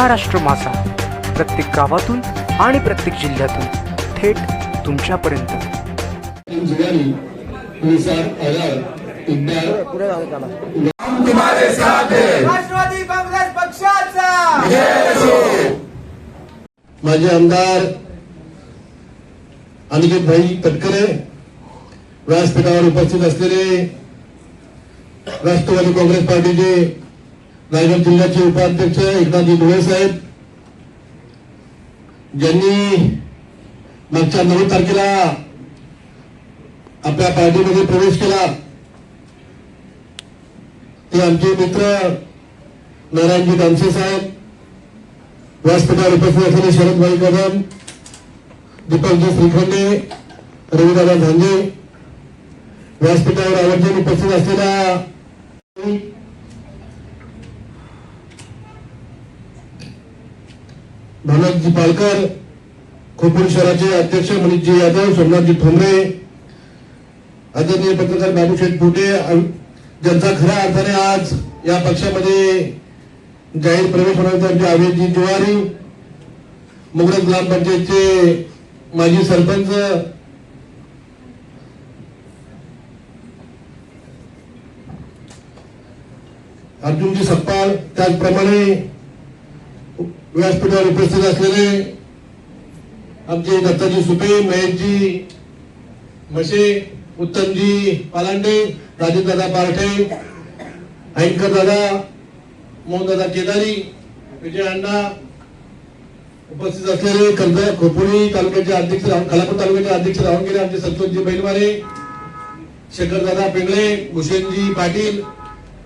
महाराष्ट्र माझा प्रत्येक गावातून आणि प्रत्येक जिल्ह्यातून थेट तुमच्यापर्यंत. माझे आमदार अनिकेत भाई तटकरे व्यासपीठावर उपस्थित असलेले राष्ट्रवादी काँग्रेस पार्टीचे रायगड जिल्ह्याचे उपाध्यक्ष एकनाथजी धुळे साहेब ज्यांनी मागच्या नऊ तारखेला आपल्या पार्टीमध्ये प्रवेश केला. ते आमचे मित्र नारायणजी दामसे साहेब व्यासपीठावर उपस्थित असलेले शरदभाई कदम दीपकजी श्रीखंडे रविदादा झांजे व्यासपीठावर आवर्जून उपस्थित असलेल्या भानकजी पालकर खोपूर शहराचे अध्यक्ष मनीषजी यादव सोमनाथजी ठोंबरे आदरणीय पत्रकार बाबूशेठ फुटे ज्यांचा खऱ्या अर्थाने आज या पक्षामध्ये जाहीर प्रवेश होण्याचे आमचे आवेदजी जिवारी मुगरज ग्रामपंचायतचे माजी सरपंच अर्जुनजी सप्पाळ त्याचप्रमाणे व्यासपीठावर उपस्थित असलेले आमचे दत्ताजी सुपे महेशजी म्हशे उत्तमजी पालांडे राजेंद्रदादा पारखे ऐंकर दादा मोहनदादा केदारी विजय अण्णा उपस्थित असलेले कर्ज खोपोली तालुक्याचे अध्यक्ष खालापूर तालुक्याचे अध्यक्ष राहून गेले आमचे संतोषजी बैलवारे शेखरदादा पिंगळे भूषणजी पाटील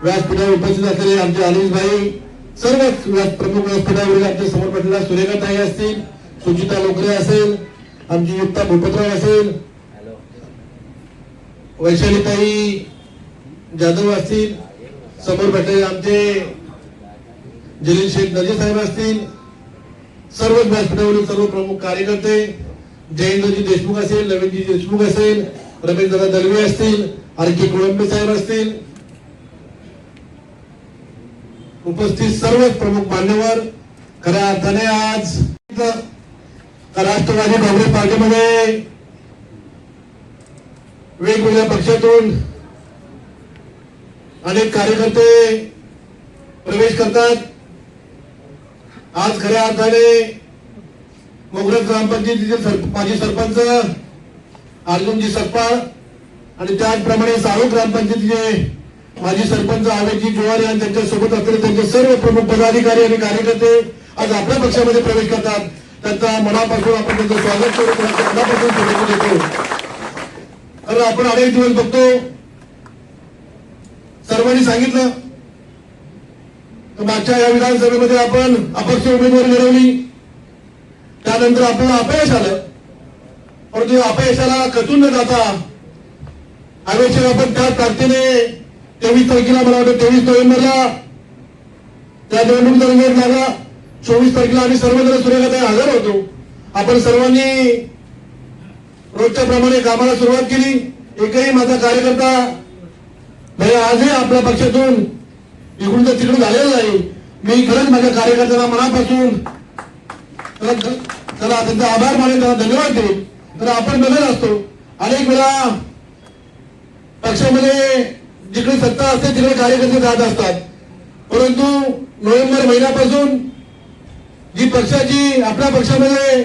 व्यासपीठावर उपस्थित असलेले आमचे अनिल भाई सर्वच प्रमुख व्यासपीठावरील आमच्यासमोर पडलेल्या सुरेखाताई असतील सुचिता लोकरे असेल आमची युक्ता भूपतराव असेल वैशालीताई जाधव असतील समोर भेटलेले आमचे जलील शेख नजीर साहेब असतील सर्व व्यासपीठावरील सर्व प्रमुख कार्यकर्ते जयेंद्रजी देशमुख असेल नवीनजी देशमुख असेल रमेशदादा दलवे असतील आर के कोळंबे साहेब असतील उपस्थित सर्व प्रमुख मान्यवर खऱ्या अर्थाने आज राष्ट्रवादी काँग्रेस पार्टीमध्ये वेगवेगळ्या पक्षातून अनेक कार्यकर्ते प्रवेश करतात. आज खऱ्या अर्थाने मोगरज ग्रामपंचायतीचे सर- माजी सरपंच अर्जुनजी सकपाळ आणि त्याचप्रमाणे साळू ग्रामपंचायतीचे माजी सरपंच आवेदजी जोहार आणि त्यांच्यासोबत असलेले त्यांचे सर्व प्रमुख पदाधिकारी आणि कार्यकर्ते आज आपल्या पक्षामध्ये प्रवेश करतात. त्यांचा मनापासून आपण त्यांचं स्वागत करू त्यांच्या मनापासून शुभेच्छा देतो. कारण आपण अनेक दिवस बघतो. सर्वांनी सांगितलं. तर मागच्या या विधानसभेमध्ये आपण अपक्ष उमेदवारी मिळवली. त्यानंतर आपल्याला अपयश आलं. परंतु अपयशाला खचून न जाता आवश्यक आपण त्याच तारखेने तेवीस तारखेला मला वाटतं तेवीस नोव्हेंबरला त्या निवडणूक दरम्यान लागला चोवीस तारखेला आम्ही सर्वजण सूर्यकात हजर होतो. आपण सर्वांनी रोजच्या प्रमाणे कामाला सुरुवात केली. एकही माझा कार्यकर्ता म्हणजे आजही आपल्या पक्षातून इकडून तर तिकडून झालेला नाही. मी खरंच माझ्या कार्यकर्त्यांना मनापासून त्याला त्यांचा आभार मानेन त्यांना धन्यवाद देईन. तर आपण बघत असतो. अनेक वेळा पक्षामध्ये जिकडे सत्ता असते तिकडे कार्यकर्ते जात असतात. परंतु नोव्हेंबर महिन्यापासून जी पक्षाची आपल्या पक्षामध्ये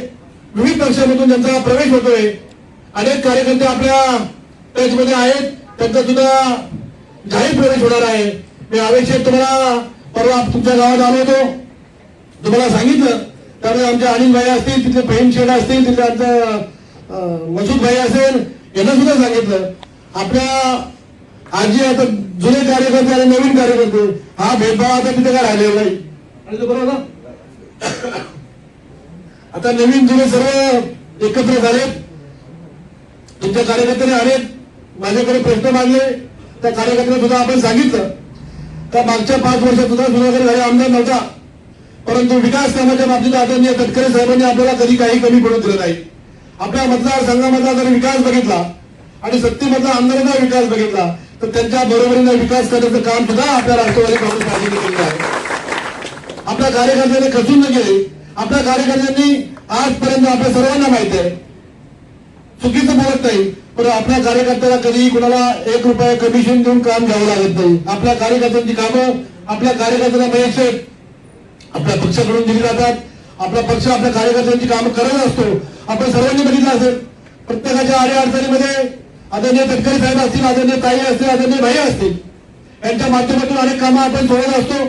विविध पक्षामधून त्यांचा प्रवेश होतोय अनेक कार्यकर्ते आपल्या टचमध्ये आहेत त्यांचा सुद्धा जाहीर प्रवेश होणार आहे. मी आवश्यक तुम्हाला परवा तुमच्या गावात आलो होतो. तुम्हाला सांगितलं त्यामुळे आमचे अनिल भाई असतील तिथले बहीण शेड असतील तिथले आमचं मसूद भाई असेल यांना सुद्धा सांगितलं. आपल्या आजी आता जुने कार्यकर्ते आणि नवीन कार्यकर्ते हा भेदभाव आता तिथे काय राहिलेला नाही. बरोबर आता नवीन जुने सर्व एकत्र झालेत तुमच्या कार्यकर्त्याने अनेक माझ्याकडे प्रश्न मांडले त्या कार्यकर्त्याने सुद्धा आपण सांगितलं. का मागच्या पाच वर्षात सुद्धा सुधाकर झाले आमदार नव्हता. परंतु विकास कामाच्या बाबतीत आदरणीय तटकरे साहेबांनी आपल्याला कधी काही कमी पडू दिलं नाही. आपल्या मतदारसंघामधला जर विकास बघितला आणि सत्तेमधला आमदारांचा विकास बघितला तर त्यांच्या बरोबरीने विकास करण्याचं काम सुद्धा आपल्या राष्ट्रवादी काँग्रेस पार्टीने केलेलं आहे. आपल्या कार्यकर्त्यांनी खचून न गेले. आपल्या कार्यकर्त्यांनी आजपर्यंत आपल्या सर्वांना माहिती आहे. चुकीचं बोलत नाही पण आपल्या कार्यकर्त्याला कधी कुणाला एक रुपया कमिशन देऊन काम घ्यावं लागत नाही. आपल्या कार्यकर्त्यांची कामं आपल्या कार्यकर्त्यांना मयेक्षे आपल्या पक्षाकडून दिली जातात. आपला पक्ष आपल्या कार्यकर्त्यांची कामं करत असतो. आपण सर्वांनी बघितलं असेल प्रत्येकाच्या आडे अडचणीमध्ये आदरणीय तटकरी साहेब असतील आदरणीय ताई असतील आदरणीय भाई असतील यांच्या माध्यमातून अनेक कामं आपण सोडत असतो.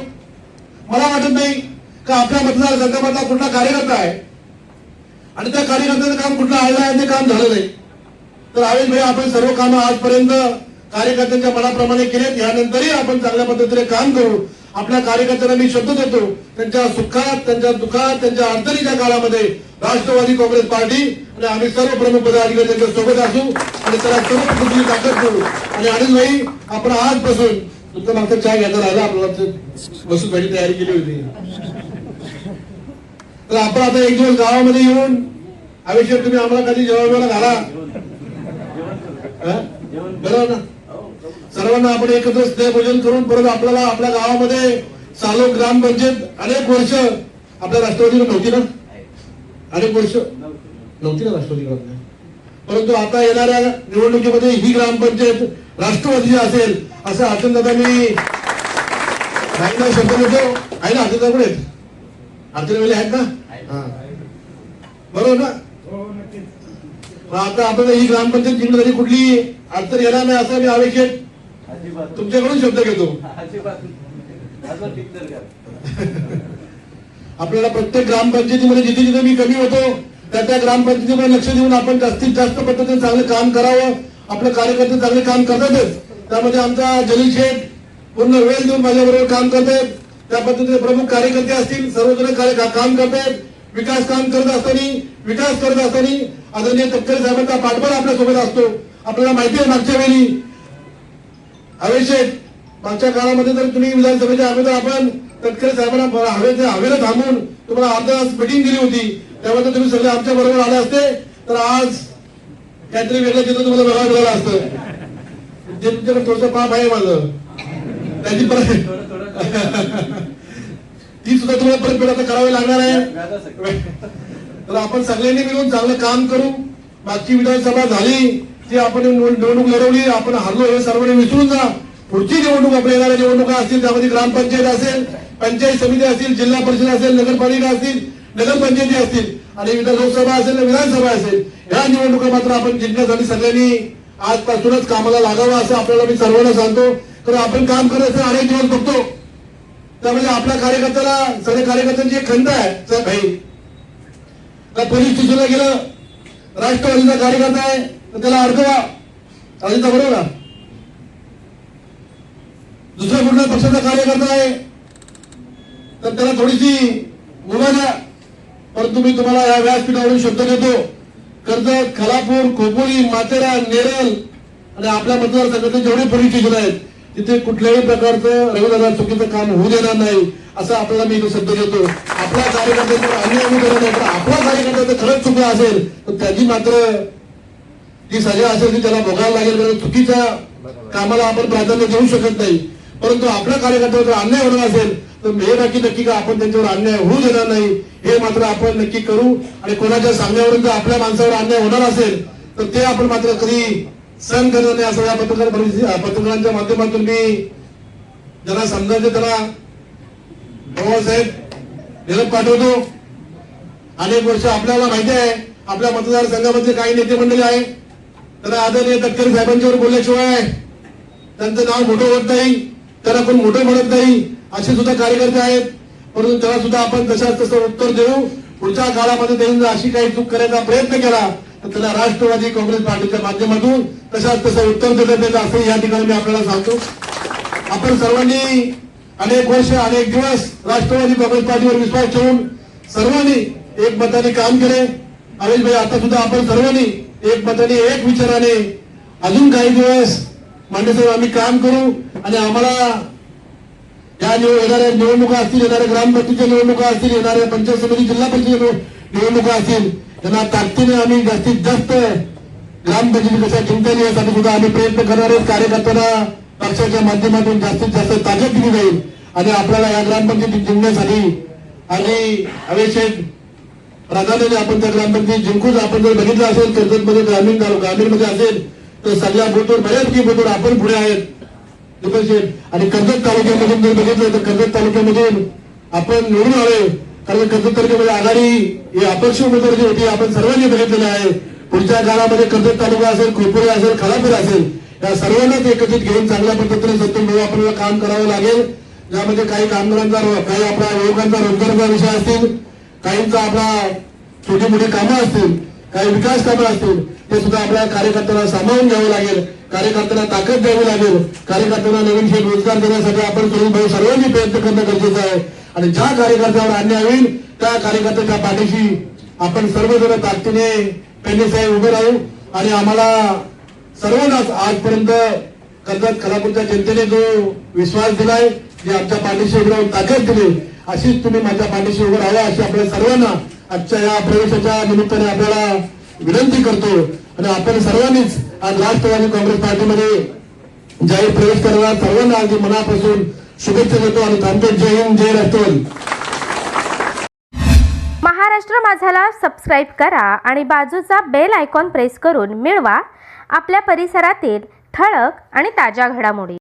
मला वाटत नाही का आपल्या मतदारसंघामधला कुठला कार्यकर्ता आहे? आणि त्या कार्यकर्त्याचं काम कुठलं आलं आहे ते काम झालं नाही. तर आवेश भाई आपण सर्व कामं आजपर्यंत कार्यकर्त्यांच्या मनाप्रमाणे केलेत. यानंतरही आपण चांगल्या पद्धतीने काम करू. आपल्या कार्यकर्त्यांना मी शब्द देतो त्यांच्या सुखात त्यांच्या दुःखात त्यांच्या अडचणीच्या काळामध्ये राष्ट्रवादी काँग्रेस पार्टी आणि आम्ही सर्व प्रमुख पदाधिकारी त्यांच्यासोबत असू आणि त्याला सर्व पद्धतीने ताकद करू आणि अनिल भाई आपण आजपासून तुमचं मागचा चहा घ्यायचा राहिला आपल्याला बसून भाजी तयारी केली होती. तर आपण आता एक दिवस गावामध्ये येऊन आयुष्यात तुम्ही आम्हाला कधी जेवण घाला? बरोबर ना? सर्वांना आपण एकत्र स्नेहभोजन करून परत आपल्याला आपल्या गावामध्ये सालो ग्रामपंचायत अनेक वर्ष आपल्या राष्ट्रवादीला नव्हती ना? अनेक वर्ष नव्हती ना राष्ट्रवादी परंतु आता येणाऱ्या निवडणुकीमध्ये ही ग्रामपंचायत राष्ट्रवादीची असेल असं अर्थन दादा मी काही शब्द देतो. आहे ना अर्थन पण आहेत अर्थन वेळे आहेत ना? बरोबर ना? हो, आता आपल्याला ही ग्रामपंचायत तरी कुठली अडचण येणार नाही असं मी आवश्यक तुमच्याकडून शब्द घेतो. आपल्याला प्रत्येक ग्रामपंचायतीमध्ये जिथे जिथे मी कमी होतो त्या त्या ग्रामपंचायतीमध्ये लक्ष देऊन आपण जास्तीत जास्त पद्धतीने चांगलं काम करावं. आपले कार्यकर्ते चांगले काम करतातच. त्यामध्ये आमचा जलील शेठ पूर्ण वेळ देऊन माझ्याबरोबर काम करतायत. त्या पद्धतीने प्रमुख कार्यकर्ते असतील सर्वजण काम करतायत. विकास काम करत असताना विकास करत असताना आदरणीय तटकरे साहेबांचा पाठबळ आपल्यासोबत असतो. आपल्याला माहिती आहे मागच्या वेळी. आवश्यक मागच्या काळामध्ये जर तुम्ही विधानसभेच्या अगोदर आपण तटकरे साहेबांना हवेचे हवेला थांबून तुम्हाला अर्धा तास मिटिंग दिली होती. त्यामध्ये तुम्ही सगळे आमच्या बरोबर आले असते. तर आज काहीतरी वेगळं तिथं तुम्हाला बघायला मिळालं असतं. जे तुमच्याकडे थोडस पाप आहे माझं. त्याची परत ती सुद्धा तुम्हाला परत आता करावी लागणार आहे. तर आपण सगळ्यांनी मिळून चांगलं काम करू. मागची विधानसभा झाली ती आपण निवडणूक लढवली आपण हरलो हे सर्वांनी विसरून जा. पुढची निवडणूक आपल्या येणाऱ्या निवडणुका असतील त्यामध्ये ग्रामपंचायत असेल पंचायत समिती असतील जिल्हा परिषद असेल नगरपालिका असतील नगरपंचायती असतील आणि विधान लोकसभा असेल विधानसभा असेल या निवडणुका मात्र आपण जिंकण्यासाठी सगळ्यांनी आजपासूनच कामाला लागावं असं आपल्याला मी सर्वांना सांगतो. तर आपण काम करायचं अनेक दिवस बघतो. त्यामध्ये आपल्या कार्यकर्त्याला सगळ्या कार्यकर्त्यांची एक खंत आहे भाई. पोलीस स्टेशनला गेलं. राष्ट्रवादीचा कार्यकर्ता आहे तर त्याला अडकवा. अजिता बरोबर ना दुसऱ्या कुठल्या पक्षाचा कार्यकर्ता आहे तर त्याला थोडीशी मुभा द्या परंतु मी तुम्हाला या व्यासपीठावरून शब्द देतो. कर्जत खलापूर खोपोली माथेरा नेरल आणि आपल्या मतदारसंघातले जेवढे पोलीस स्टेशन आहेत तिथे कुठल्याही प्रकारचं रविदादा चुकीचं काम होऊ देणार नाही असं आपल्याला मी शब्द देतो. आपला कार्यकर्त्यांवर अन्याय होऊ देणार नाही तर आपला कार्यकर्ता जर खरंच चुकला असेल तर त्याची मात्र जी सजा असेल ती त्याला भोगायला लागेल कारण चुकीच्या कामाला आपण प्राधान्य देऊ शकत नाही. परंतु आपल्या कार्यकर्त्यावर जर अन्याय होणार असेल तर हे नक्की नक्की का आपण त्यांच्यावर अन्याय होऊ देणार नाही हे मात्र आपण नक्की करू. आणि कोणाच्या सांगण्यावरून जर आपल्या माणसावर अन्याय होणार असेल तर ते आपण मात्र कधी सहन करणार नाही असं या पत्रकार परिषदे- पत्रकारांच्या माध्यमातून मी ज्यांना समजायचे त्याला बाबासाहेब निरोप पाठवतो. अनेक वर्ष आपल्याला माहिती आहे आपल्या मतदारसंघामध्ये काही नेते मंडळी आहे तर आदरणीय तटकरे साहेबांच्यावर बोलल्याशिवाय त्यांचं नाव मोठं होत नाही त्यांना कोण मोठं म्हणत नाही असे सुद्धा कार्यकर्ते आहेत. परंतु त्याला सुद्धा आपण तशाच तसं उत्तर देऊ. पुढच्या काळामध्ये त्यांनी अशी काही चूक करायचा प्रयत्न केला तर त्याला राष्ट्रवादी काँग्रेस पार्टीच्या माध्यमातून तशाच तसं उत्तर देण्यात येतं असं या ठिकाणी मी आपल्याला सांगतो. आपण सर्वांनी अनेक वर्ष अनेक दिवस राष्ट्रवादी काँग्रेस पार्टीवर विश्वास ठेवून सर्वांनी एक मताने काम केले. अनिल भाई आता सुद्धा आपण सर्वांनी एक मताने एक विचाराने अजून काही दिवस मांडेसाहेब आम्ही काम करू आणि आम्हाला या येणाऱ्या निवडणुका असतील येणाऱ्या ग्रामपंचायतीच्या निवडणुका असतील येणाऱ्या पंचायत समिती जिल्हा परिषद निवडणुका असतील त्यांना ताकदीने आम्ही जास्तीत जास्त ग्रामपंचायती कशा जिंकता येईल यासाठी सुद्धा आम्ही प्रयत्न करणार आहोत. कार्यकर्त्यांना पक्षाच्या माध्यमातून जास्तीत जास्त ताकद दिली जाईल आणि आपल्याला या ग्रामपंचायती जिंकण्यासाठी आणि अभय प्राधान्याने आपण त्या ग्रामपंचायत जिंकूच आपण जर बघितलं असेल कर्जतमध्ये ग्रामीण ग्रामीणमध्ये असेल तर सगळ्या बोटवर बऱ्यापैकी बोटवर आपण पुढे आहेत. आणि कर्जत तालुक्यामधून जर बघितलं तर कर्जत तालुक्यामधून आपण निवडून आलोय. कारण कर्जत तालुक्यामध्ये म्हणजे आघाडी ही अपक्ष उमेदवार जी होती आपण सर्वांनी बघितलेली आहे. पुढच्या काळामध्ये कर्जत तालुका असेल खोपुरे असेल खालापूर असेल या सर्वांनाच एकत्रित घेऊन चांगल्या पद्धतीने सत्य मिळून आपल्याला काम करावं लागेल. ज्यामध्ये काही कामगारांचा काही आपल्या युवकांचा रोजगाराचा विषय असतील काहींचा आपला छोटी मोठी कामं असतील काही विकास कामं असतील ते सुद्धा आपल्या कार्यकर्त्यांना सामावून घ्यावं लागेल. कार्यकर्त्यांना ताकद द्यावी लागेल. कार्यकर्त्यांना नवीन हे रोजगार देण्यासाठी आपण करून सर्वांनी प्रयत्न करणं गरजेचं आहे. आणि ज्या कार्यकर्त्यावर अन्याय होईल त्या कार्यकर्त्याच्या पाठीशी आपण सर्वजण ताकदीने पेंडे साहेब उभे राहू. आणि आम्हाला सर्वांनाच आजपर्यंत कर्जत खालापूरच्या जनतेने जो विश्वास दिलाय जे आमच्या पाठीशी उभे राहून ताकद दिली अशीच तुम्ही माझ्या पाठीशी उभे राहा अशी आपल्या सर्वांना आजच्या या प्रवेशाच्या निमित्ताने आपल्याला विनंती करतो. आणि आपण सर्वांनीच आज राष्ट्रवादी काँग्रेस पार्टीमध्ये जाहीर प्रवेश करणार सर्वांना अगदी मनापासून शुभेच्छा देतो आणि थांबतो जय हिंद जय राष्ट्रवादी. महाराष्ट्र माझाला सबस्क्राईब करा आणि बाजूचा बेल आयकॉन प्रेस करून मिळवा. आपल्या परिसरातील ठळक आणि ताज्या घडामोडी.